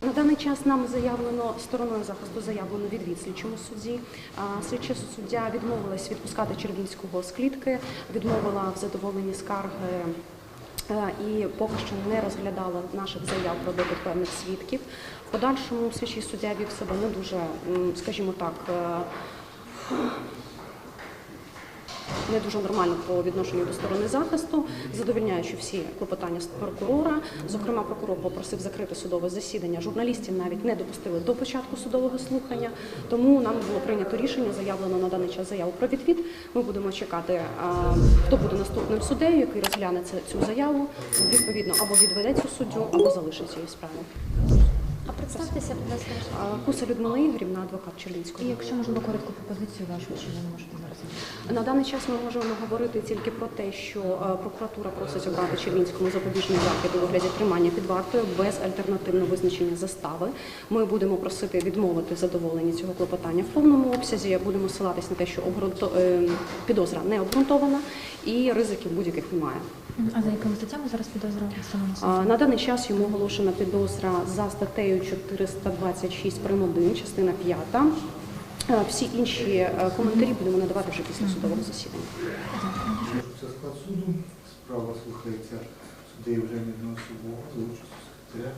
На даний час нам заявлено стороною захисту заявлено відвід слідчому судді. Слідча суддя відмовилась відпускати Червінського з клітки, відмовила в задоволенні скарги. е, І поки що не розглядала наших заяв про допит певних свідків. В подальшому слідчий суддя вів себе не дуже, скажімо так, е, не дуже нормально по відношенню до сторони захисту, задовільняючи всі клопотання з прокурора. Зокрема, прокурор попросив закрити судове засідання. Журналістів навіть не допустили до початку судового слухання. Тому нам було прийнято рішення, заявлено на даний час заяву про відвід. Ми будемо чекати, хто буде наступним суддею, який розгляне це- цю заяву. Відповідно, або відведе цю суддю, або залишить її справу. А представтеся, будь ласка. Куса Людмила Ігорівна, адвокат І Червінського. якщо можливо коротку пропозицію вашу, чи ви не можете зараз? На даний час ми можемо говорити тільки про те, що е, прокуратура просить обрати Червінському запобіжний захід у вигляді тримання під вартою без альтернативного визначення застави. Ми будемо просити відмовити задоволення цього клопотання в повному обсязі. Будемо ссилатись на те, що обґрунто- е, підозра не обґрунтована і ризиків будь-яких немає. А за якими статтями зараз підозра На даний час йому оголошена підозра за статтею 426 прим. 1, частина 5. Всі інші е, коментарі будемо надавати вже після судового засідання. Це склад суду. Справа слухається суддею Євгенія Одноособова за участю секретаря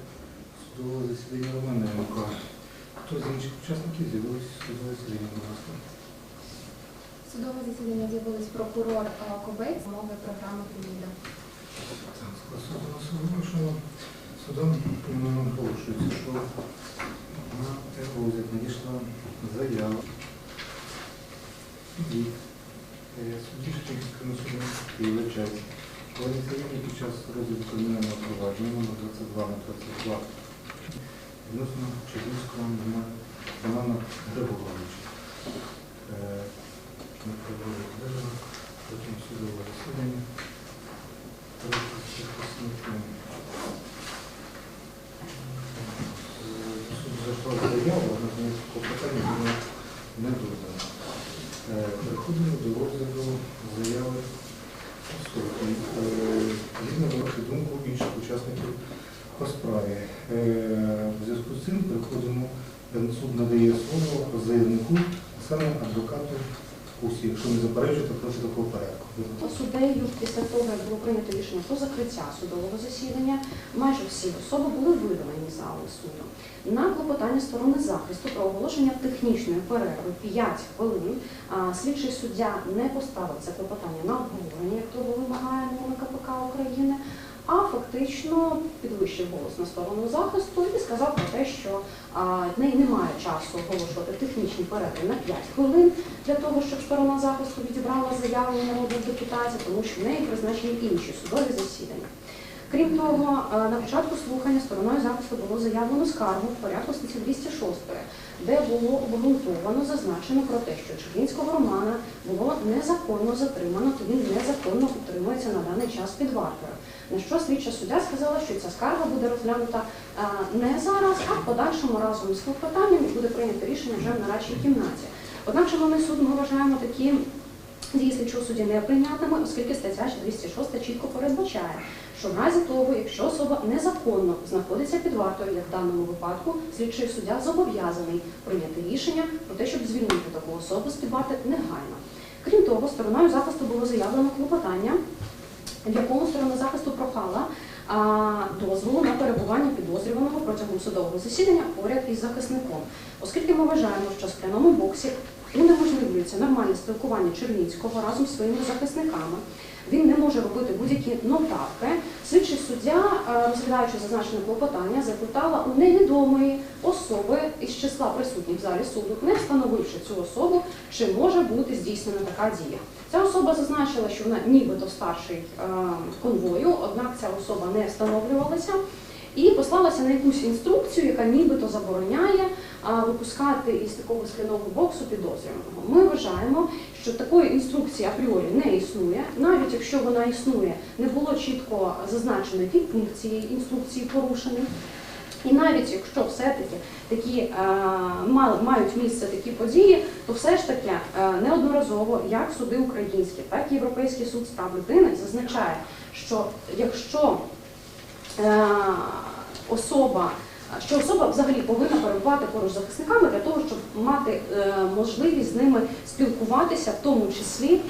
судового засідання Романенка. Хто з інших учасників з'явилися судове засідання, будь ласка? Судове засідання з'явились прокурор е, Кобець, мови програми Феміда. Так, склад суду нас оголошено. Судом порушується, що на розгляд надійшла заява від судді Шкільського суду Києва честь. Коли ініціювання під час розгляду кримінального провадження номер 22 на 22 відносно Чернівського Романа Григоровича. Е, Ми проводимо вибори, потім судове засідання. Суд зайшла заява, на клопотання було не додано. Е, Переходимо до розгляду заяви особи. Е, Згідно вашу думку інших учасників по справі. Е, В зв'язку з цим переходимо, е, суд надає слово заявнику, а саме адвокату Кусі, якщо не заперечуєте проти такого порядку. Суддею після того, як було прийнято рішення про закриття судового засідання, майже всі особи були видалені з зали суду. На клопотання сторони захисту про оголошення технічної перерви 5 хвилин слідчий суддя не поставив це клопотання на обговорення, як того вимагає норми КПК України, а фактично підвищив голос на сторону захисту і сказав про те, що в неї немає часу оголошувати технічні перерви на 5 хвилин для того, щоб сторона захисту відібрала заяву народних депутатів, тому що в неї призначені інші судові засідання. Крім того, на початку слухання стороною захисту було заявлено скаргу в порядку статті 206, де було обґрунтовано зазначено про те, що Червінського Романа було незаконно затримано, то він незаконно утримується на даний час під вартою. На що слідча суддя сказала, що ця скарга буде розглянута е, не зараз, а в подальшому разом з клопотанням і буде прийнято рішення вже в нарадчій кімнаті. Однак, шановний суд, ми вважаємо такі дії слідчого судді неприйнятними, оскільки стаття 206 чітко передбачає, що в разі того, якщо особа незаконно знаходиться під вартою, як в даному випадку, слідчий суддя зобов'язаний прийняти рішення про те, щоб звільнити таку особу з під варти негайно. Крім того, стороною захисту було заявлено клопотання, в якому сторона захисту прохала дозволу на перебування підозрюваного протягом судового засідання поряд із захисником, оскільки ми вважаємо, що в скляному боксі унеможливлюється нормальне спілкування Червінського разом з своїми захисниками. Він не може робити будь-які нотатки. Слідчий суддя, е, розглядаючи зазначене клопотання, запитала у невідомої особи із числа присутніх в залі суду, не встановивши цю особу, чи може бути здійснена така дія. Ця особа зазначила, що вона нібито старший е, конвою, однак ця особа не встановлювалася. І послалася на якусь інструкцію, яка нібито забороняє випускати із такого скляного боксу підозрюваного. Ми вважаємо, що такої інструкції апріорі не існує. Навіть якщо вона існує, не було чітко зазначено, який пункт цієї інструкції порушений. І навіть якщо все-таки такі е, мали- мають місце такі події, то все ж таки е, неодноразово як суди українські, так і Європейський суд з прав людини зазначає, що якщо е, особа що особа взагалі повинна перебувати поруч з захисниками для того, щоб мати е, можливість з ними спілкуватися, в тому числі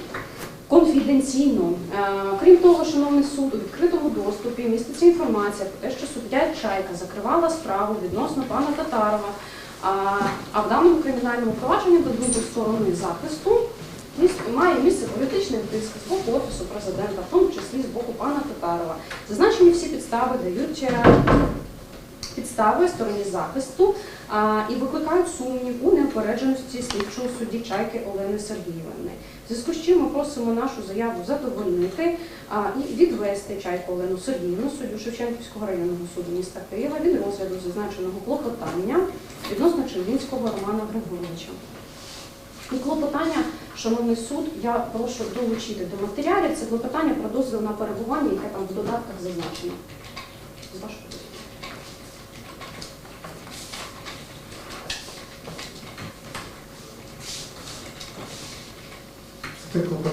конфіденційно. Е, Крім того, шановний суд, у відкритому доступі міститься інформація про те, що суддя Чайка закривала справу відносно пана Татарова. А, в даному кримінальному провадженні до думки сторони захисту має місце політичний тиск з боку офісу президента, в тому числі з боку пана Татарова. Зазначені всі підстави дають підстави стороні захисту і викликають сумнів у неопередженості слідчого судді Чайки Олени Сергіївни. Зв'язку з чим ми просимо нашу заяву задовольнити і відвести Чайку Олену Сергіївну, суддю Шевченківського районного суду міста Києва від розгляду зазначеного клопотання відносно Червінського Романа Григоровича. І клопотання, шановний суд, я прошу долучити до матеріалів. Це клопотання про дозвіл на перебування, яке там в додатках зазначено. З вашого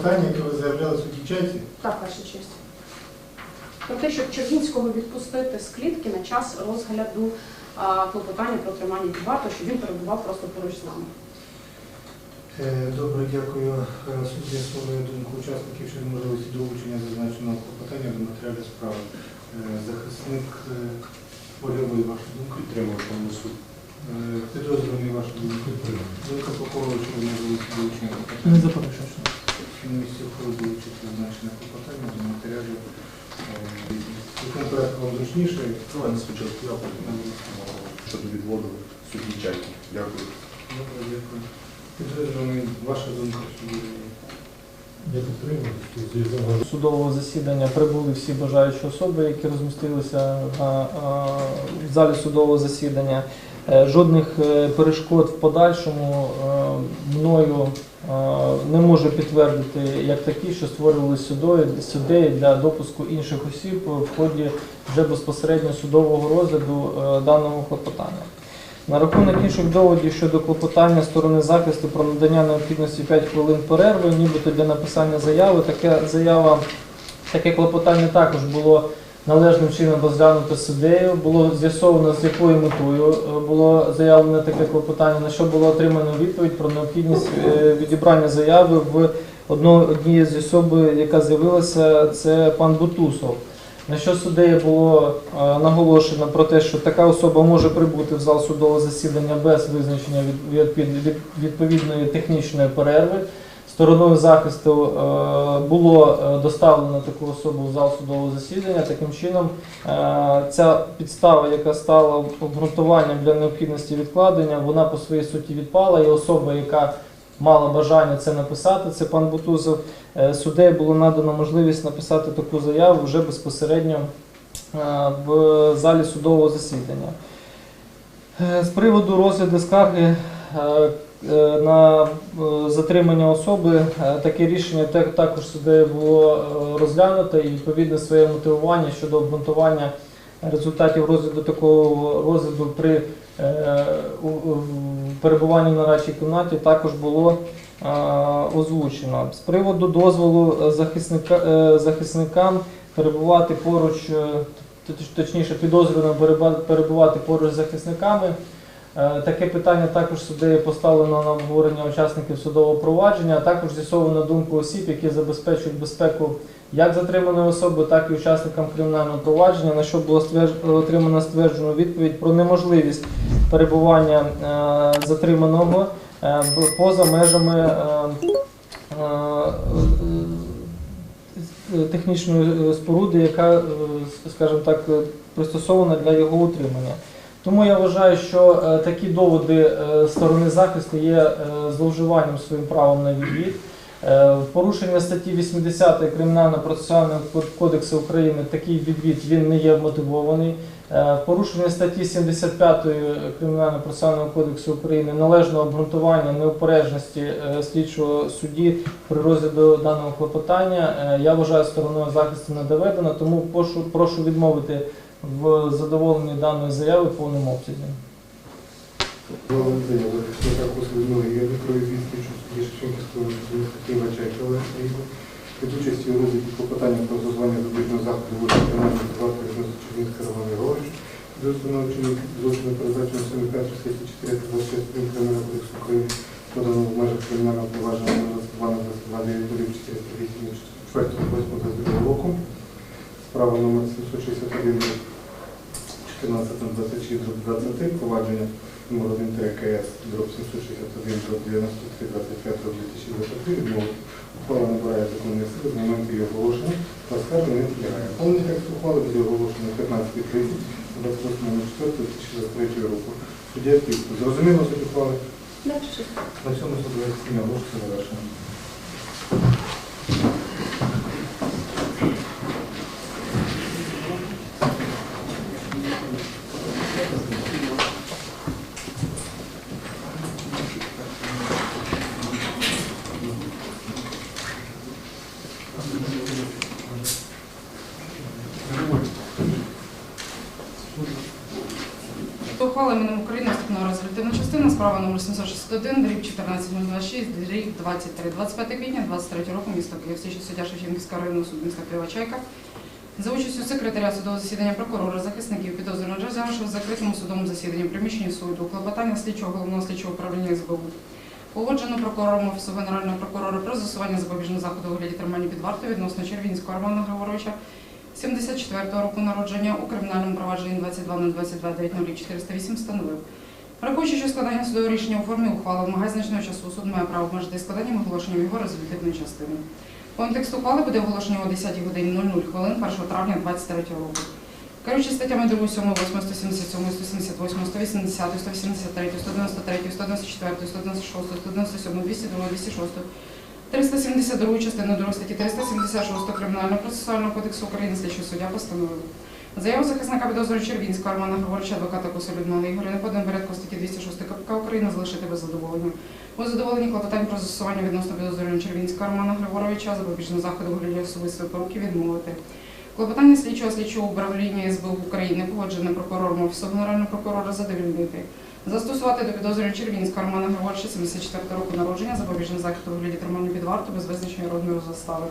клопотання, яке ви заявляли судді Чайці. Так, ваша честь. Про те, щоб Червінського відпустити з клітки на час розгляду а, клопотання про тримання вартою, щоб він перебував просто поруч з нами. Е, Добре, дякую. Е, Суд з'ясовує думку учасників щодо можливості долучення зазначеного клопотання до матеріалів справи. Е, Захисник Польовий, ваша думка. Підтримую пане суд. Підозрюваний, ваша думка. Думка прокурора щодо можливості долучення Не клопотання. заперечую. Що. На місці ухвали долучити зазначене клопотання до матеріалів. Е, Якому порядку вам зручніше? Давайте спочатку я потім щодо відводу судді чайки. Дякую. Добре, дякую. Підозрюваний, ваша думка Я підтримую. Судового засідання прибули всі бажаючі особи, які розмістилися а, а, в залі судового засідання. Е, Жодних е, перешкод в подальшому е, мною е, не можу підтвердити як такі, що створювали суддеї для допуску інших осіб в ході вже безпосередньо судового розгляду е, даного клопотання. На рахунок інших доводів щодо клопотання сторони захисту про надання необхідності 5 хвилин перерви, нібито для написання заяви, таке заява, таке клопотання також було належним чином розглянуто суддею, було з'ясовано з якою метою е, було заявлене таке клопотання, на що було отримано відповідь про необхідність е, відібрання заяви в однієї з особи, яка з'явилася, це пан Бутусов. На що суддею було е, наголошено про те, що така особа може прибути в зал судового засідання без визначення від- відповідної технічної перерви. Стороною захисту е, було е, доставлено таку особу в зал судового засідання. Таким чином, е, ця підстава, яка стала обґрунтуванням для необхідності відкладення, вона по своїй суті відпала, і особа, яка мала бажання це написати, це пан Бутузов, Суддею було надано можливість написати таку заяву вже безпосередньо в залі судового засідання. З приводу розгляду скарги на е, затримання особи, е, таке рішення також суддею було е, розглянуто і відповідне своє мотивування щодо обґрунтування результатів розгляду такого розгляду при е, перебуванні в нарадчій кімнаті також було е, озвучено. З приводу дозволу е, захисника, е, захисникам перебувати поруч, е, точніше підозрюваним перебувати поруч з захисниками. Е, Таке питання також суддею поставлено на обговорення учасників судового провадження, а також з'ясовано думку осіб, які забезпечують безпеку як затриманої особи, так і учасникам кримінального провадження, на що було отримано стверджену відповідь про неможливість перебування е, затриманого е, поза межами технічної споруди, яка, скажімо так, пристосована для його утримання. Тому я вважаю, що е, такі доводи е, сторони захисту є е, зловживанням своїм правом на відвід. Порушення статті 80 Кримінально-процесуального кодексу України такий відвід він не є мотивований. Порушення статті 75 Кримінально-процесуального кодексу України належного обґрунтування неупередженості слідчого судді при розгляду даного клопотання я вважаю стороною захисту не доведено, тому прошу відмовити в задоволенні даної заяви в повному обсязі. Олега Сергійовна участі у розгляді клопотання про зазвання запобіжного заходу вулиці Кримінальної варти відносно Чернівська Григорович, При установченні злочину передбачено 75 статті 426 прим. Кримінального кодексу України подано в межах кримінального провадження номер 22 на 22 9 408 4 8 року. Справа номер 761 14 на 26 23 провадження номер 1 ТКС дроб 761 дроб 93 25 дроб 2023 відмови. Ухвала набирає законної сили з моменту її оголошення та скарження не підлягає. Повний текст ухвали буде оголошено 15.30 28.04.2023 року. Суддя підпис. Зрозуміло суть ухвали? На цьому судове засідання оголошується завершено. До ухвали Міном України наступного резолютивна частина, справа номер 761, дріб 14026, дріб 23. 25 квітня 23 року, місто Київ, слідчий суддя Шевченківського районного суду міста Києва Чайка. За участю секретаря судового засідання прокурора, захисників підозрюваного розглянувши в закритому судовому засіданні приміщенні суду, клопотання слідчого головного слідчого управління СБУ. Погоджено прокурором Офісу Генерального прокурора про застосування запобіжного заходу у вигляді тримання під вартою відносно Червінського Романа Григоровича, 74-го року народження у кримінальному провадженні 22 на 22 408 встановив. Враховуючи, що складання судового рішення у формі ухвали вимагає значного часу, суд має право обмежити складанням оголошенням його резолютивної частини. Контекст ухвали буде оголошено о 10 годині 00 хвилин 1 травня 2023 року. Керуючи статтями 2, 7, 8, 177, 178, 180, 183, 193, 194, 196, 197, 202, 206, 372 частину 2 статті 376 Кримінального процесуального кодексу України слідчий суддя постановив. Заяву захисника підозрювача Червінського Романа Григоровича, адвоката Куса Людмили Ігорівни, поданий порядку статті 206 КПК України залишити без задоволення. У задоволенні клопотань про застосування відносно підозрюваного Червінського Романа Григоровича запобіжного заходу вигляді особистої поруки відмовити. Клопотання слідчого слідчого управління СБУ України погоджене прокурором Офісу Генерального прокурора задовільнити. Застосувати до підозрюваного Червінського Романа Григоровича 74 року народження запобіжний захід у вигляді тримання під варту без визначення розміру застави.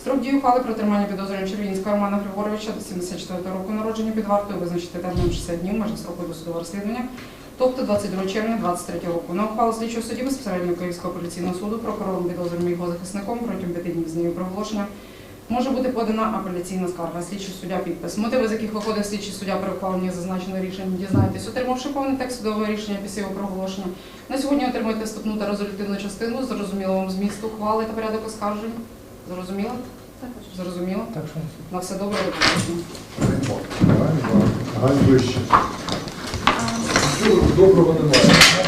Строк дії ухвали про тримання підозрюваного Червінського Романа Григоровича 74 року народження під вартою визначити терміном 60 днів межі строку досудового розслідування, тобто 22 червня 23 року. На ухвалу слідчого судді безпосередньо Київського апеляційного суду прокурором підозрюваним його захисником протягом 5 днів з днів проголошення може бути подана апеляційна скарга. Слідчий суддя підпис. Мотиви, з яких виходить слідчий суддя при ухваленні зазначеного рішення, дізнаєтесь, отримавши повний текст судового рішення після його проголошення. На сьогодні отримуєте вступну та резолютивну частину, зрозуміло вам зміст ухвали та порядок оскаржень. Зрозуміло? Зрозуміло? Так що На все добре. до побачення. Ганьба. Ганьбище. Доброго немає.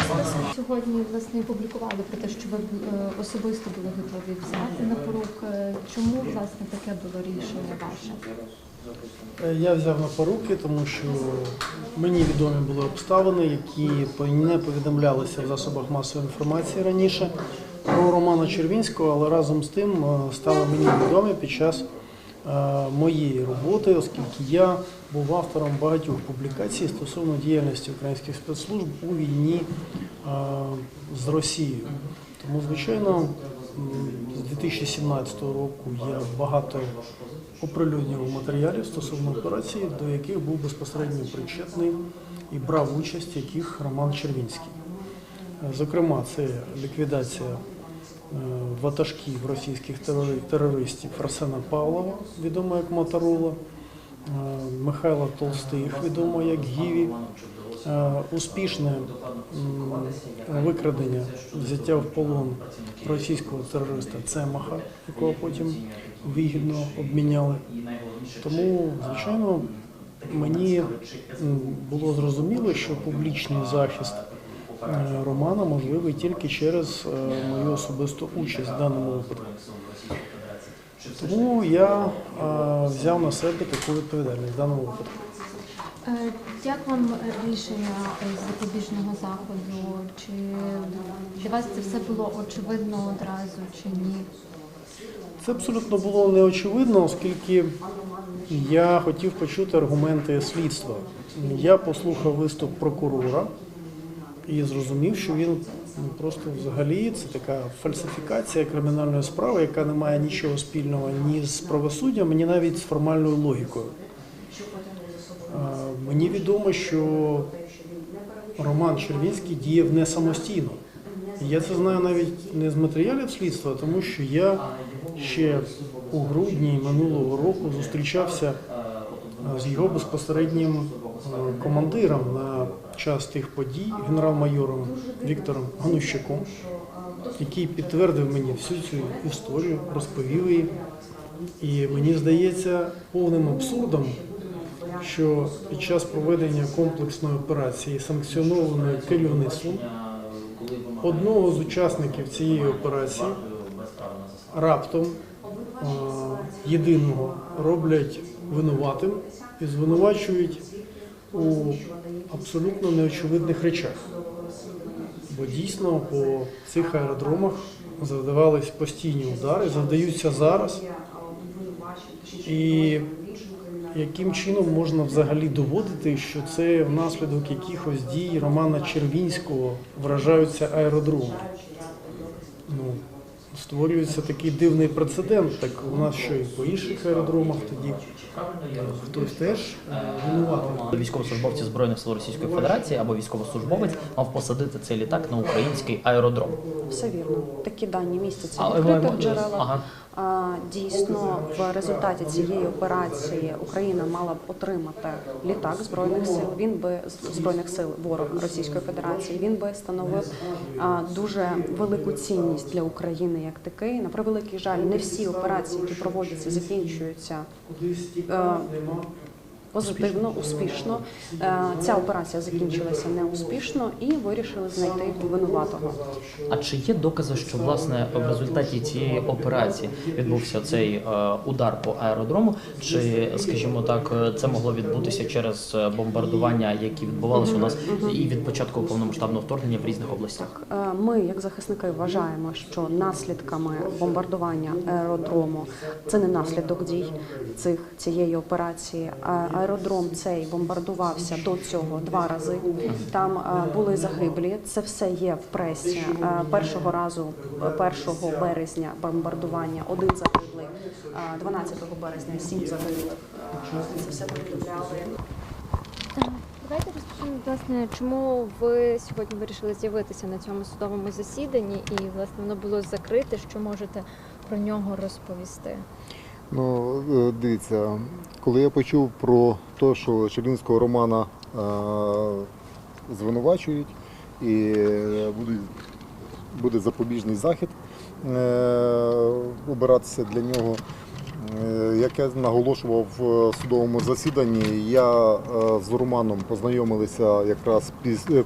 Сьогодні власне публікували про те, що ви е, особисто були готові взяти на порук. Е, Чому власне таке було рішення ваше? Е, Я взяв на поруки, тому що мені відомі були обставини, які не повідомлялися в засобах масової інформації раніше про Романа Червінського, але разом з тим стали мені відомі під час моєї роботи, оскільки я був автором багатьох публікацій стосовно діяльності українських спецслужб у війні з Росією. Тому, звичайно, з 2017 року я багато оприлюднював матеріалів стосовно операцій, до яких був безпосередньо причетний і брав участь, яких Роман Червінський. Зокрема, це ліквідація е, ватажків російських терористів Арсена Павлова, відомо як Моторола, Михайла Толстих, відомо як Гіві, успішне викрадення, взяття в полон російського терориста Цемаха, якого потім вигідно обміняли. Тому, звичайно, мені було зрозуміло, що публічний захист е, Романа можливий тільки через е, мою особисту участь в даному випадку. Тому я е, взяв на себе таку відповідальність в даному випадку. Е, Як вам рішення е, запобіжного заходу? Чи для вас це все було очевидно одразу чи ні? Це абсолютно було неочевидно, оскільки я хотів почути аргументи слідства. Я послухав виступ прокурора і зрозумів, що він ну, просто взагалі це така фальсифікація кримінальної справи, яка не має нічого спільного ні з правосуддям, ні навіть з формальною логікою. Мені відомо, що Роман Червінський діяв не самостійно. Я це знаю навіть не з матеріалів слідства, тому що я ще у грудні минулого року зустрічався з його безпосереднім командиром на час тих подій, генерал-майором Віктором Ганущаком, який підтвердив мені всю цю історію, розповів її. І мені здається повним абсурдом, що під час проведення комплексної операції, санкціонованої керівництвом, одного з учасників цієї операції раптом єдиного роблять винуватим і звинувачують у абсолютно неочевидних речах. Бо дійсно по цих аеродромах завдавались постійні удари, завдаються зараз. І яким чином можна взагалі доводити, що це внаслідок якихось дій Романа Червінського вражаються аеродроми? Створюється такий дивний прецедент. Так у нас що і по інших аеродромах тоді хтось теж винуватий. Військовослужбовці Збройних сил Російської Федерації або військовослужбовець мав посадити цей літак на український аеродром. Все вірно. Такі дані містяться в відкритих джерелах. Ага. Дійсно, в результаті цієї операції Україна мала б отримати літак збройних сил. Він би збройних сил ворог Російської Федерації. Він би становив дуже велику цінність для України як такий. На превеликий жаль, не всі операції, які проводяться, закінчуються позитивно, успішно. Е, Ця операція закінчилася неуспішно і вирішили знайти винуватого. А чи є докази, що власне в результаті цієї операції відбувся цей е, удар по аеродрому? Чи, скажімо так, це могло відбутися через е, бомбардування, які відбувалися у нас і від початку повномасштабного вторгнення в різних областях? Ми, як захисники, вважаємо, що наслідками бомбардування аеродрому це не наслідок дій цих цієї операції. А Аеродром цей бомбардувався до цього два рази. Там е, були загиблі. Це все є в пресі. Е, Першого разу, е, 1 березня, бомбардування один загиблий, е, 12 березня сім загиблих. Е, Це все повідомляли. Давайте розпочнемо, власне, чому ви сьогодні вирішили з'явитися на цьому судовому засіданні, і власне воно було закрите. Що можете про нього розповісти? Ну, е, дивіться, коли я почув про те, що Чернівського Романа е, звинувачують і буде, запобіжний захід е, обиратися для нього. Як я наголошував в судовому засіданні, я з Романом познайомилися якраз піс-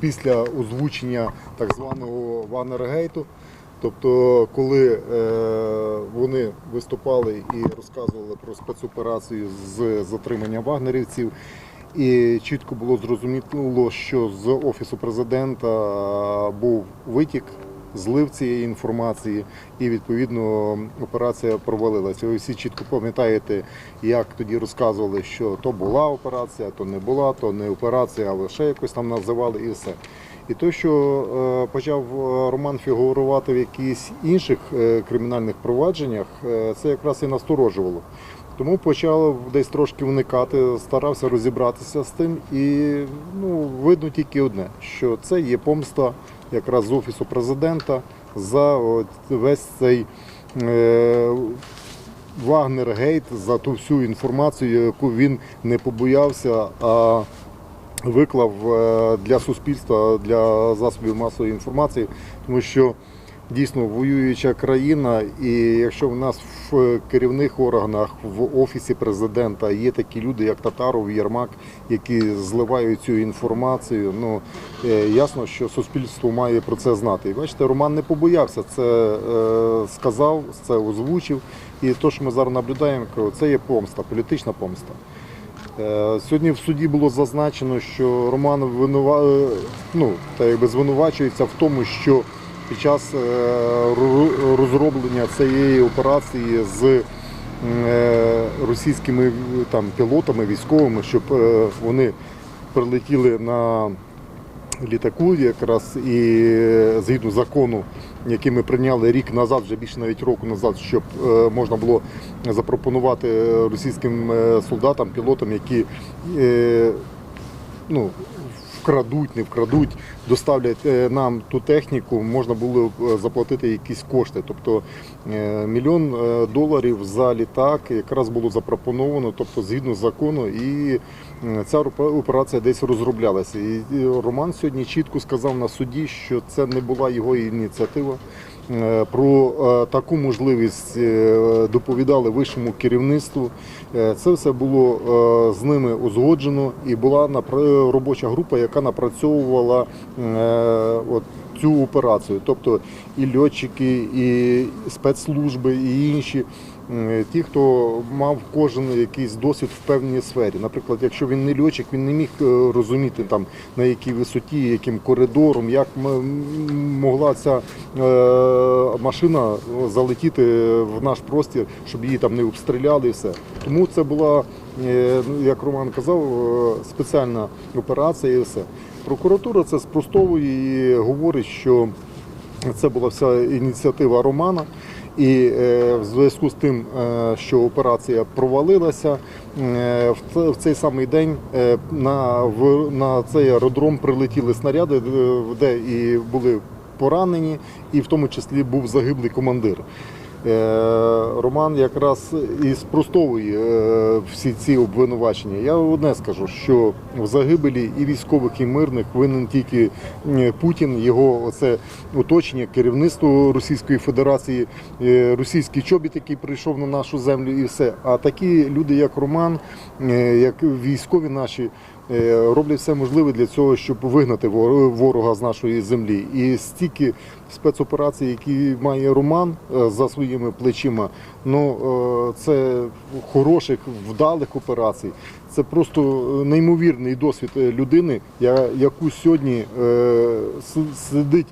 після озвучення так званого Ваннергейту. Тобто, коли е, вони виступали і розказували про спецоперацію з затримання вагнерівців, і чітко було зрозуміло, що з офісу президента був витік, злив цієї інформації, і відповідно операція провалилася. Ви всі чітко пам'ятаєте, як тоді розказували, що то була операція, то не була, то не операція, а лише якось там називали і все. І те, що е, почав е, Роман фігурувати в якихось інших е, кримінальних провадженнях, це якраз і насторожувало. Тому почав десь трошки вникати, старався розібратися з тим, і ну, видно тільки одне, що це є помста якраз з офісу президента за весь цей е, Вагнергейт, за ту всю інформацію, яку він не побоявся. а виклав е, для суспільства, для засобів масової інформації, тому що дійсно воююча країна, і якщо в нас в керівних органах, в офісі президента є такі люди, як Татаров, Єрмак, які зливають цю інформацію, ну е, ясно, що суспільство має про це знати. І бачите, Роман не побоявся це е, сказав, це озвучив. І те, що ми зараз наблюдаємо, це є помста, політична помста. Е, Сьогодні в суді було зазначено, що Роман винува... е, ну, та якби звинувачується в тому, що під час е, розроблення цієї операції з російськими там, пілотами, військовими, щоб вони прилетіли на літаку, якраз і е, згідно закону, який ми прийняли рік назад, вже більше навіть року назад, щоб е, можна було запропонувати е, російським солдатам, пілотам, які ну, вкрадуть, не вкрадуть, доставлять нам ту техніку, можна було заплатити якісь кошти. Тобто мільйон доларів за літак якраз було запропоновано, тобто згідно закону, і ця опе- операція десь розроблялася. І Роман сьогодні чітко сказав на суді, що це не була його ініціатива. Е, Про е, таку можливість е, доповідали вищому керівництву. Це все було з ними узгоджено і була робоча група, яка напрацьовувала цю операцію. Тобто і льотчики, і спецслужби, і інші. М, Ті, хто мав кожен якийсь досвід в певній сфері. Наприклад, якщо він не льотчик, він не міг е, розуміти там на якій висоті, яким коридором, як могла ця е, машина залетіти в наш простір, щоб її там не обстріляли і все. Тому це була, е, ну, як Роман казав, е, спеціальна операція і все. Прокуратура це спростовує і говорить, що це була вся ініціатива Романа. І е, в зв'язку з тим, е, що операція провалилася, е, в, цей самий день на, на цей аеродром прилетіли снаряди, де і були поранені, і в тому числі був загиблий командир. Е, Роман якраз і спростовує е, всі ці обвинувачення. Я одне скажу, що в загибелі і військових, і мирних винен тільки Путін, його оце оточення, керівництво Російської Федерації, е, російський чобіт, який прийшов на нашу землю, і все. А такі люди, як Роман, як військові наші. Е, Роблять все можливе для цього, щоб вигнати вор- ворога з нашої землі. І стільки спецоперацій, які має Роман е, за своїми плечима, ну е, це хороших, вдалих операцій. Це просто е, неймовірний досвід е, людини, яку сьогодні е, сидить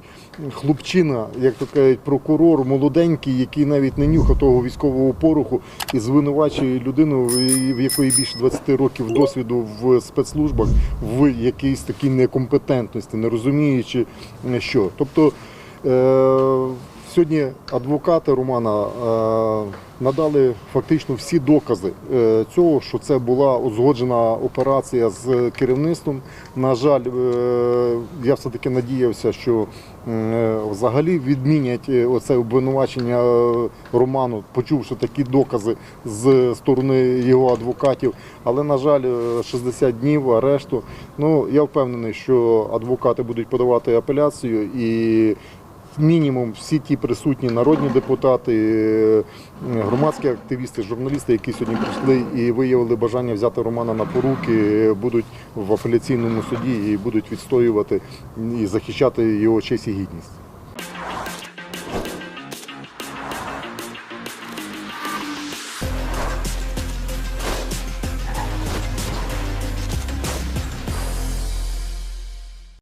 хлопчина, як то кажуть, прокурор, молоденький, який навіть не нюхав того військового пороху і звинувачує людину, в- якої більше 20 років досвіду в спецслужбах, в якійсь такій некомпетентності, не розуміючи що. Тобто сьогодні адвокати Романа е, надали фактично всі докази е, цього, що це була узгоджена операція з керівництвом. На жаль, е, я все-таки надіявся, що взагалі відмінять оце обвинувачення Роману, почувши такі докази з сторони його адвокатів. Але, на жаль, е, 60 днів арешту. Ну, я впевнений, що адвокати будуть подавати апеляцію і мінімум всі ті присутні народні депутати, е, громадські активісти, журналісти, які сьогодні прийшли і виявили бажання взяти Романа на поруки, е, будуть в апеляційному суді і будуть відстоювати і захищати його честь і гідність.